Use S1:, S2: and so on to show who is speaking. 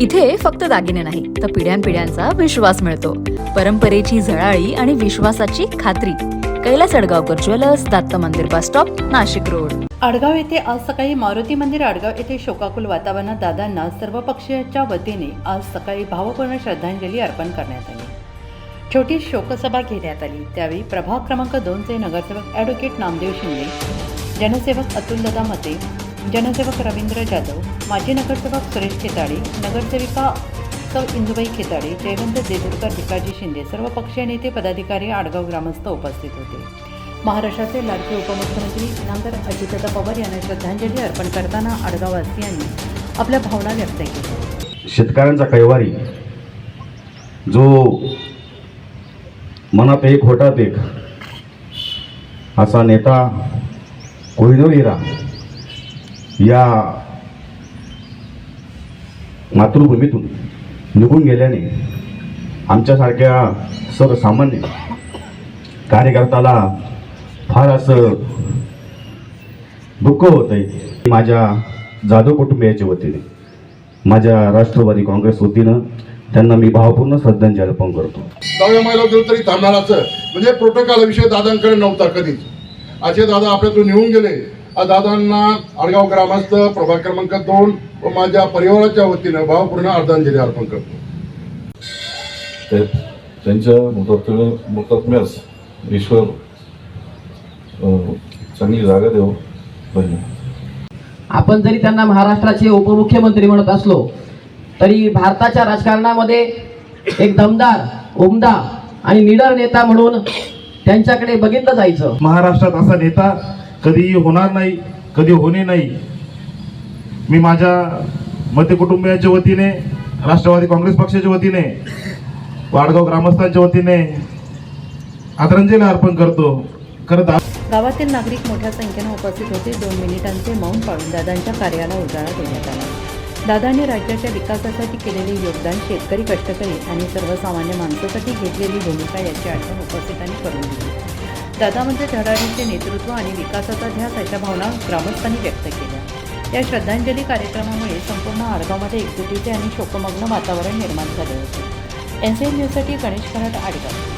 S1: इथे फक्त दागिने नाही तर पिढ्यानपिढ्यांचा विश्वास मिळतो. परंपरेची झळाळी आणि विश्वासाची खात्री. Kailas Adgaonkar jewellers Datta Mandir bus stop Nashik road.
S2: Adgaon येथे आज सकाळी मारुती मंदिर आडगाव येथे शोकाकुल वातावरणात दादांना सर्व पक्षाच्या वतीने आज सकाळी भावपूर्ण श्रद्धांजली अर्पण करण्यात आली. छोटी शोकसभा घेण्यात आली. त्यावेळी प्रभाग क्रमांक दोनचे नगरसेवक ॲडव्होकेट नामदेव शिंदे जनसेवक अतुलदादा मते जनसेवक रवींद्र जाधव माजी नगरसेवक सुरेश खेताडे नगरसेविका सौ इंदुबाई खेताडे जयवंत देदुरकर भिकाजी शिंदे सर्व पक्षीय नेते पदाधिकारी आडगाव ग्रामस्थ उपस्थित होते. महाराष्ट्राचे लाडके उपमुख्यमंत्री नामदार अजितदा पवार यांना श्रद्धांजली अर्पण करताना आडगाववासियांनी आपल्या भावना व्यक्त केल्या.
S3: शेतकऱ्यांचा कैवारी जो मनात एक होटात एक असा नेता कोहिनूर हिरा या मातृभूमीतून निघून गेल्याने आमच्यासारख्या सर्वसामान्य कार्यकर्त्याला फार असं दुःख होत आहे माझ्या जाधव कुटुंबियाच्या वतीने माझ्या राष्ट्रवादी काँग्रेस वतीनं त्यांना मी भावपूर्ण श्रद्धांजली अर्पण करतो.
S4: दहाव्या महिला गेलो तरी थांबणार असं म्हणजे प्रोटोकॉल विषय दादांकडे नव्हता कधीच. असे दादा आपल्यातून निघून गेले. दादांना आडगाव ग्रामस्थ प्रभाग क्रमांक दोन व माझ्या परिवाराच्या वतीनं भावपूर्ण अर्धांजली अर्पण करतो.
S5: ते त्यांच्या मुतात्म्य मुतात्म्यास ईश्वर चांगली जागा देव धन्यवाद
S6: आपण जरी त्यांना महाराष्ट्राचे उपमुख्यमंत्री म्हणत असलो तरी भारताच्या राजकारणामध्ये एक दमदार उमदा आणि निडर नेता म्हणून त्यांच्याकडे बघितलं जायचं.
S7: महाराष्ट्रात असा नेता कधीही होणार नाही कधी होणे नाही. मी माझ्या मते कुटुंबियांच्या वतीने राष्ट्रवादी काँग्रेस पक्षाच्या वतीने वाडगाव ग्रामस्थांच्या वतीने आदरांजली अर्पण करतो. खरं
S2: गावातील नागरिक मोठ्या संख्येनं उपस्थित होते. दोन मिनिटांचे मौन पाळून दादांच्या कार्याला उजाळा देण्यात आला. दादांनी राज्याच्या विकासासाठी केलेले योगदान शेतकरी कष्टकरी आणि सर्वसामान्य माणसासाठी घेतलेली भूमिका याची आठवण उपस्थितांनी करून दिली. दादा म्हणजे धडाडीचे नेतृत्व आणि विकासाचा ध्यास अशा भावना ग्रामस्थांनी व्यक्त केल्या. या श्रद्धांजली कार्यक्रमामुळे संपूर्ण आडगावमध्ये एकजुटीचे आणि शोकमग्न वातावरण निर्माण झाले होते. एन सी एन न्यूजसाठी गणेश कराड आडगाव.